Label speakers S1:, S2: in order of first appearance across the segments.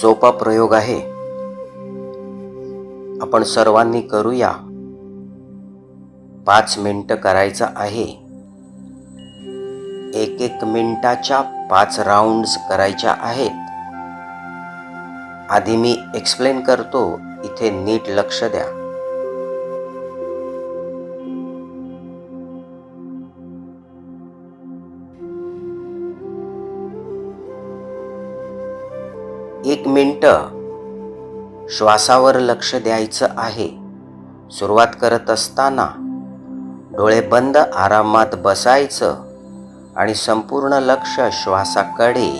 S1: सोपा प्रयोग आहे. आपण सर्वांनी करूया. पाच मिनटं करायचं आहे. एक एक मिनटाच्या पाच राऊंड्स करायच्या आहेत. आधी मी एक्सप्लेन करतो. इथे नीट लक्ष द्या. एक मिनटं श्वासावर लक्ष द्यायचं आहे. सुरुवात करत असताना डोळे बंद आरामात बसायचं आणि संपूर्ण लक्ष श्वासाकडे.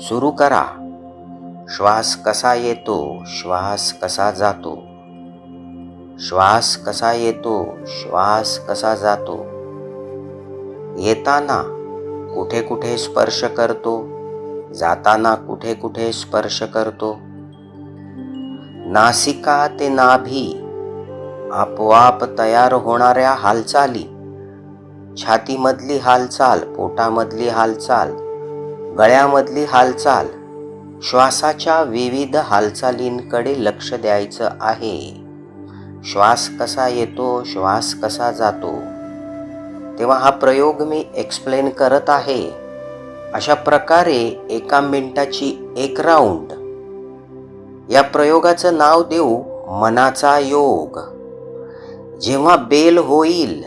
S1: सुरू करा. श्वास कसा येतो? श्वास कसा जातो? श्वास कसा येतो? श्वास कसा जातो? येताना कुठे कुठे स्पर्श करतो जाताना कुठे कुठे स्पर्श करतो. नासिका ते नाभी आपोआप तयार होणाऱ्या हालचाली छातीमधली हालचाल पोटामधली हालचाल गळ्यामधली हालचाल श्वासाच्या विविध हालचालींकडे लक्ष द्यायचं आहे. श्वास कसा येतो श्वास कसा जातो? तेव्हा हा प्रयोग मी एक्सप्लेन करत आहे. अशा प्रकारे एका मिनिटाची एक राऊंड या प्रयोगाचं नाव देऊ मनाचा योग. जेव्हा बेल होईल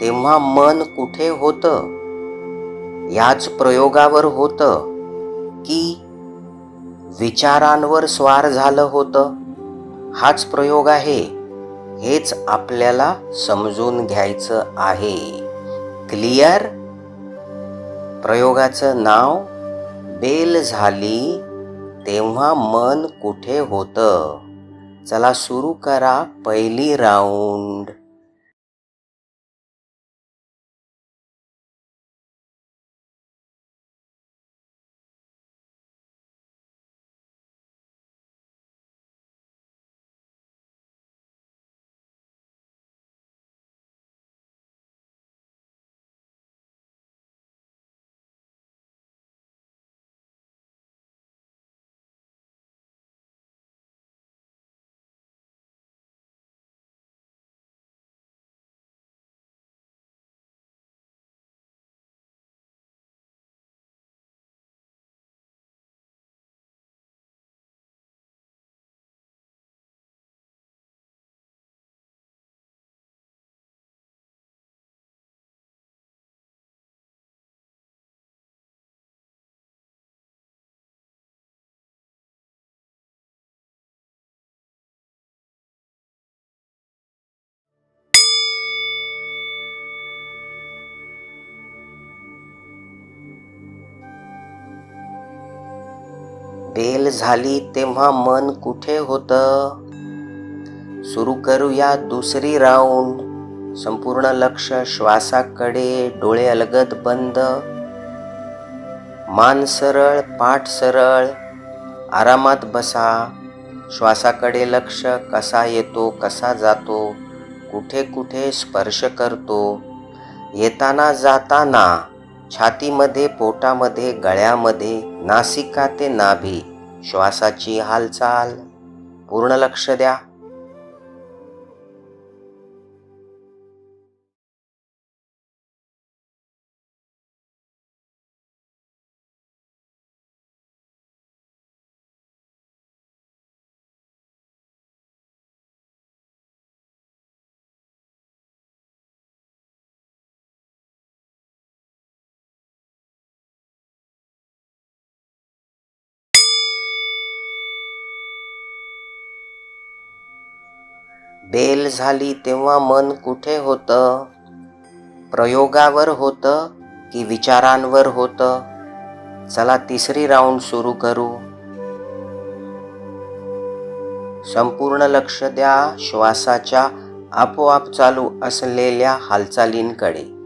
S1: तेव्हा मन कुठे होतं? याच प्रयोगावर होतं की विचारांवर स्वार झालं होतं. हाच प्रयोग आहे. हेच आपल्याला समजून घ्यायचं आहे. क्लिअर? प्रयोगाचं नाव? बेल झाली तेव्हा मन कुठे होतं? चला सुरू करा पहिली राऊंड. बेल झाली तेव्हा मन कुठे होतं? सुरू करूया दुसरी राऊंड संपूर्ण लक्ष श्वासाकडे डोळे अलगद बंद. मान सरळ पाठ सरळ. आरामात बसा. श्वासाकडे लक्ष कसा येतो कसा जातो कुठे कुठे स्पर्श करतो. येताना जाताना छातीमध्ये पोटामध्ये गळ्यामध्ये नासिका ते नाभी श्वासाची हालचाल. पूर्ण लक्ष द्या. बेल झाली तेव्हा मन कुठे होतं? प्रयोगावर होतं की विचारांवर होतं? चला तिसरी राऊंड सुरू करू. संपूर्ण लक्ष द्या. श्वासाच्या आपोआप चालू असलेल्या हालचालींकडे.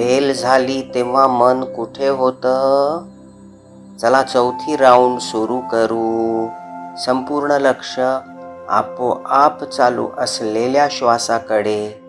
S1: बेल झाली तेव्हा मन कुठे होतं? चला चौथी राऊंड सुरू करू. संपूर्ण लक्ष आपोआप चालू असलेल्या श्वासाकडे.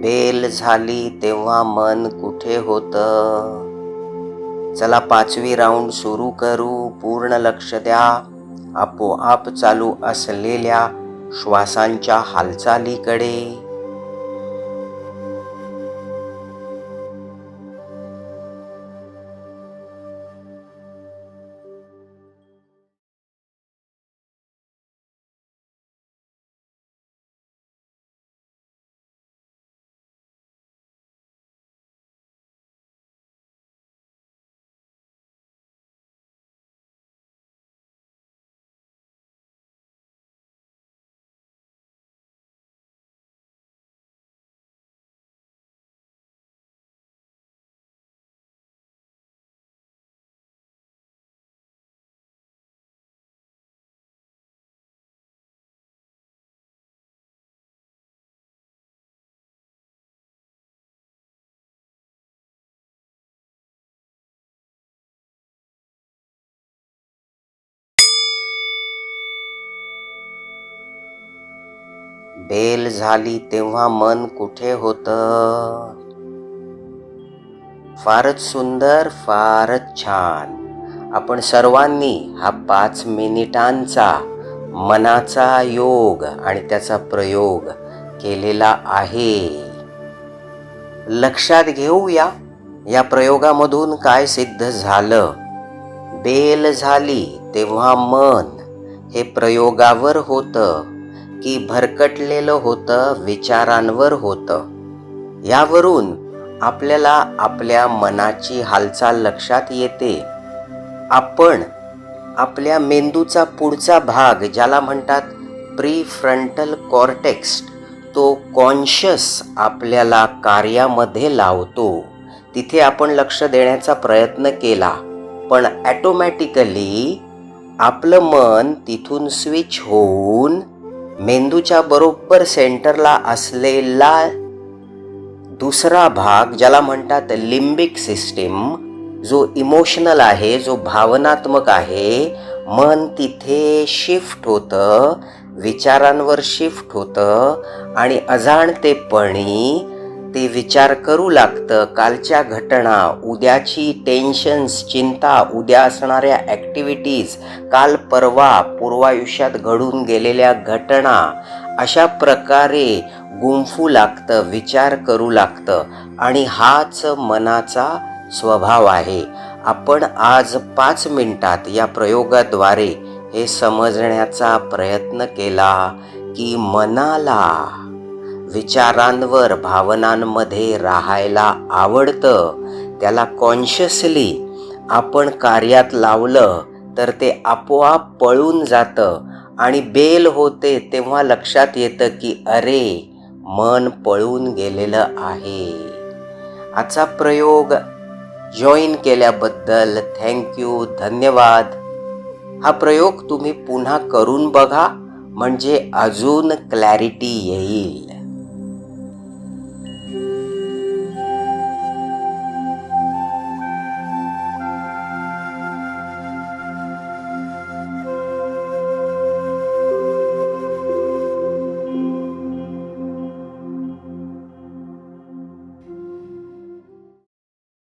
S1: बेल झाली तेव्हा मन कुठे होतं? चला पाचवी राऊंड सुरू करू. पूर्ण लक्ष द्या. आपोआप चालू असलेल्या श्वासांच्या हालचालीकडे. बेल झाली तेव्हा मन कुठे होतं? फारच सुंदर फारच छान. आपण सर्वांनी हा पाच मिनिटांचा मनाचा योग आणि त्याचा प्रयोग केलेला आहे. लक्षात घेऊया या प्रयोगामधून काय सिद्ध झालं? बेल झाली तेव्हा मन हे प्रयोगावर होतं. की भरकटलेलं होतं विचारांवर होतं. यावरून आपल्याला आपल्या मनाची हालचाल लक्षात येते. आपण आपल्या मेंदूचा पुढचा भाग ज्याला म्हणतात प्री फ्रंटल कॉर्टेक्स तो कॉन्शियस आपल्याला कार्यामध्ये लावतो. तिथे आपण लक्ष देण्याचा प्रयत्न केला पण ॲटोमॅटिकली आपलं मन तिथून स्विच होऊन मेंदूच्या बरोबर सेंटरला असलेला दुसरा भाग ज्याला म्हणतात लिंबिक सिस्टीम जो इमोशनल आहे जो भावनात्मक आहे मन तिथे शिफ्ट होतं विचारांवर शिफ्ट होतं आणि अजाणतेपणी ते विचार करू लागतं. कालच्या घटना उद्याची टेन्शन्स चिंता उद्या असणाऱ्या ॲक्टिव्हिटीज काल परवा पूर्वायुष्यात घडून गेलेल्या घटना अशा प्रकारे गुंफू लागतं विचार करू लागतं. आणि हाच मनाचा स्वभाव आहे. आपण आज पाच मिनटात या प्रयोगाद्वारे हे समजण्याचा प्रयत्न केला की मनाला विचारांवर भावनांमध्ये राहायला आवडतं. त्याला कॉन्शियसली आपण कार्यात लावलं तर ते आपोआप पळून जातं आणि बेल होते तेव्हा लक्षात येतं की अरे मन पळून गेलेलं आहे. आजचा प्रयोग जॉईन केल्याबद्दल थँक्यू धन्यवाद. हा प्रयोग तुम्ही पुन्हा करून बघा म्हणजे अजून क्लॅरिटी येईल.